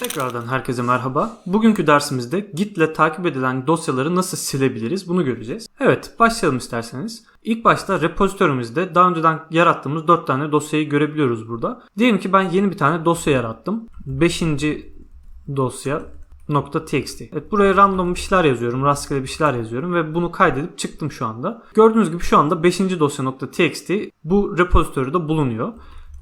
Tekrardan herkese merhaba. Bugünkü dersimizde Git ile takip edilen dosyaları nasıl silebiliriz bunu göreceğiz. Evet başlayalım isterseniz. İlk başta repozitörümüzde daha önceden yarattığımız 4 tane dosyayı görebiliyoruz burada. Diyelim ki ben yeni bir tane dosya yarattım. 5. dosya .txt. Evet buraya random bir şeyler yazıyorum, rastgele bir şeyler yazıyorum ve bunu kaydedip çıktım şu anda. Gördüğünüz gibi şu anda 5. dosya .txt bu repozitörde bulunuyor.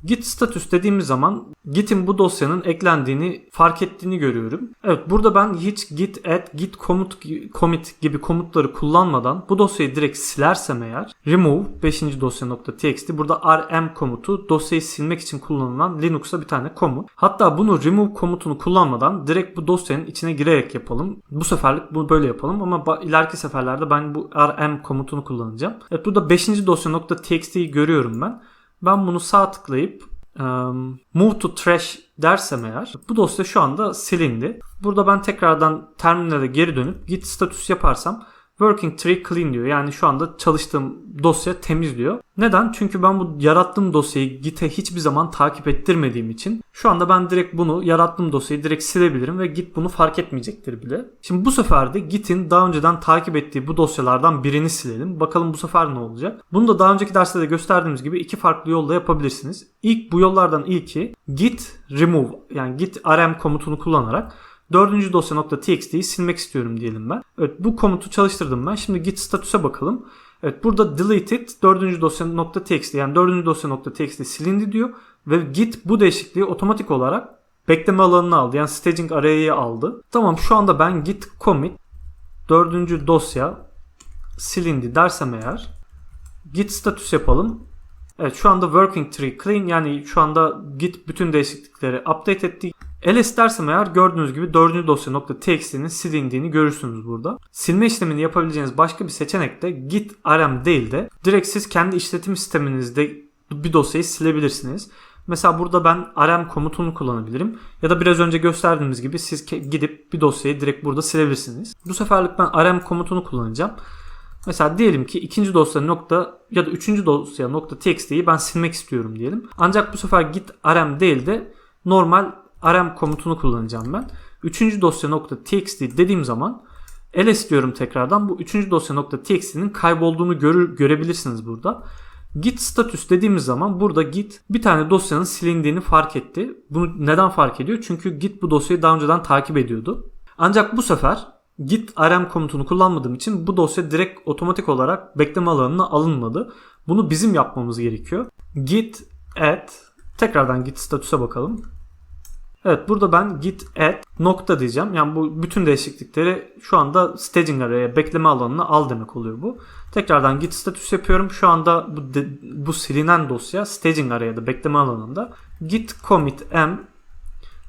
Git status dediğimiz zaman Git'in bu dosyanın eklendiğini fark ettiğini görüyorum. Evet burada ben hiç git add, git commit, commit gibi komutları kullanmadan bu dosyayı direkt silersem eğer remove 5. dosya.txt burada rm komutu dosyayı silmek için kullanılan Linux'ta bir tane komut. Hatta bunu remove komutunu kullanmadan direkt bu dosyanın içine girerek yapalım. Bu seferlik bunu böyle yapalım ama ileriki seferlerde ben bu rm komutunu kullanacağım. Evet burada 5. dosya.txt'yi görüyorum ben. Ben bunu sağ tıklayıp um, move to trash dersem eğer bu dosya şu anda silindi. Burada ben tekrardan terminale geri dönüp git status yaparsam Working tree clean diyor. Yani şu anda çalıştığım dosya temiz diyor. Neden? Çünkü ben bu yarattığım dosyayı Git'e hiçbir zaman takip ettirmediğim için şu anda ben direkt bunu yarattığım dosyayı direkt silebilirim ve Git bunu fark etmeyecektir bile. Şimdi bu sefer de Git'in daha önceden takip ettiği bu dosyalardan birini silelim. Bakalım bu sefer ne olacak? Bunu da daha önceki derste de gösterdiğimiz gibi iki farklı yolla yapabilirsiniz. İlk bu yollardan ilki git remove yani git rm komutunu kullanarak Dördüncü dosya.txt'yi silmek istiyorum diyelim ben. Evet bu komutu çalıştırdım ben. Şimdi git statüse bakalım. Evet burada deleted dördüncü dosya.txt yani dördüncü dosya.txt silindi diyor. Ve git bu değişikliği otomatik olarak bekleme alanını aldı. Yani staging array'i aldı. Tamam şu anda ben git commit dördüncü dosya silindi dersem eğer git status yapalım. Evet şu anda working tree clean yani şu anda git bütün değişiklikleri update etti. Ls dersem eğer gördüğünüz gibi 4. dosya.txt'nin silindiğini görürsünüz burada. Silme işlemini yapabileceğiniz başka bir seçenek de git rm değil de direkt siz kendi işletim sisteminizde bir dosyayı silebilirsiniz. Mesela burada ben rm komutunu kullanabilirim. Ya da biraz önce gösterdiğimiz gibi siz gidip bir dosyayı direkt burada silebilirsiniz. Bu seferlik ben rm komutunu kullanacağım. Mesela diyelim ki ikinci dosya nokta ya da üçüncü dosya nokta txt'yi ben silmek istiyorum diyelim. Ancak bu sefer git rm değil de normal rm komutunu kullanacağım ben. Üçüncü dosya nokta txt dediğim zaman ls diyorum tekrardan. Bu üçüncü dosya nokta txt'nin kaybolduğunu görür, görebilirsiniz burada. Git status dediğimiz zaman burada git bir tane dosyanın silindiğini fark etti. Bunu neden fark ediyor? Çünkü git bu dosyayı daha önceden takip ediyordu. Ancak bu sefer git rm komutunu kullanmadığım için bu dosya direkt otomatik olarak bekleme alanına alınmadı. Bunu bizim yapmamız gerekiyor. Git add tekrardan git statüse bakalım. Evet burada ben git add nokta diyeceğim. Yani bu bütün değişiklikleri şu anda staging araya bekleme alanına al demek oluyor bu. Tekrardan git status yapıyorum. Şu anda bu, de, bu silinen dosya staging araya da bekleme alanında. Git commit m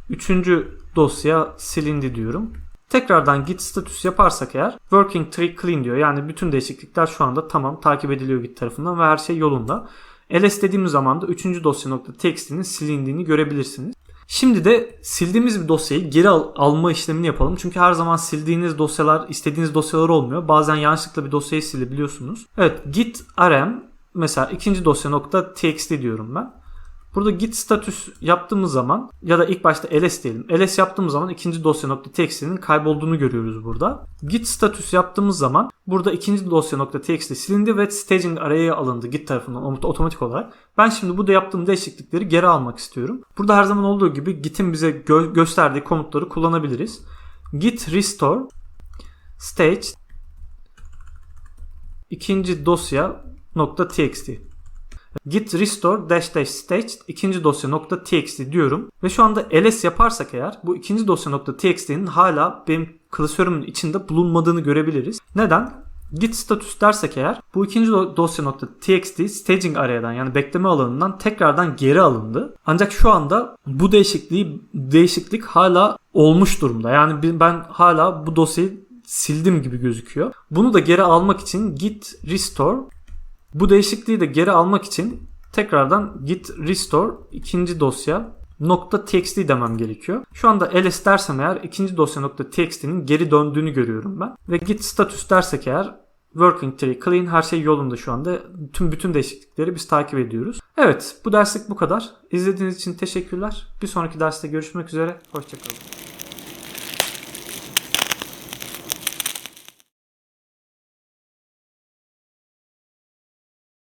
üçüncü dosya silindi diyorum. Tekrardan git status yaparsak eğer working tree clean diyor. Yani bütün değişiklikler şu anda tamam takip ediliyor git tarafından ve her şey yolunda. ls dediğimiz zaman da 3. dosya.txt'nin silindiğini görebilirsiniz. Şimdi de sildiğimiz bir dosyayı geri al- alma işlemini yapalım. Çünkü her zaman sildiğiniz dosyalar istediğiniz dosyalar olmuyor. Bazen yanlışlıkla bir dosyayı silebiliyorsunuz. Evet git rm mesela ikinci dosya.txt diyorum ben. Burada git status yaptığımız zaman ya da ilk başta ls diyelim. ls yaptığımız zaman ikinci dosya.txt'nin kaybolduğunu görüyoruz burada. Git status yaptığımız zaman burada ikinci dosya.txt silindi ve staging array'e alındı git tarafından otomatik olarak. Ben şimdi burada yaptığım değişiklikleri geri almak istiyorum. Burada her zaman olduğu gibi git'in bize gö- gösterdiği komutları kullanabiliriz. Git restore stage ikinci dosya .txt git restore dash dash stage ikinci dosya nokta txt diyorum. Ve şu anda ls yaparsak eğer bu ikinci dosya nokta txt'nin hala benim klasörümün içinde bulunmadığını görebiliriz. Neden? Git status dersek eğer bu ikinci dosya nokta txt staging araya'dan yani bekleme alanından tekrardan geri alındı. Ancak şu anda bu değişikliği değişiklik hala olmuş durumda. Yani ben hala bu dosyayı sildim gibi gözüküyor. Bunu da geri almak için git restore bu değişikliği de geri almak için tekrardan git restore ikinci dosya nokta .txt demem gerekiyor. Şu anda ls dersem eğer ikinci dosya nokta .txt'nin geri döndüğünü görüyorum ben. Ve git status dersek eğer Working tree clean her şey yolunda şu anda. Tüm bütün değişiklikleri biz takip ediyoruz. Evet bu derslik bu kadar. İzlediğiniz için teşekkürler. Bir sonraki derste görüşmek üzere. Hoşçakalın.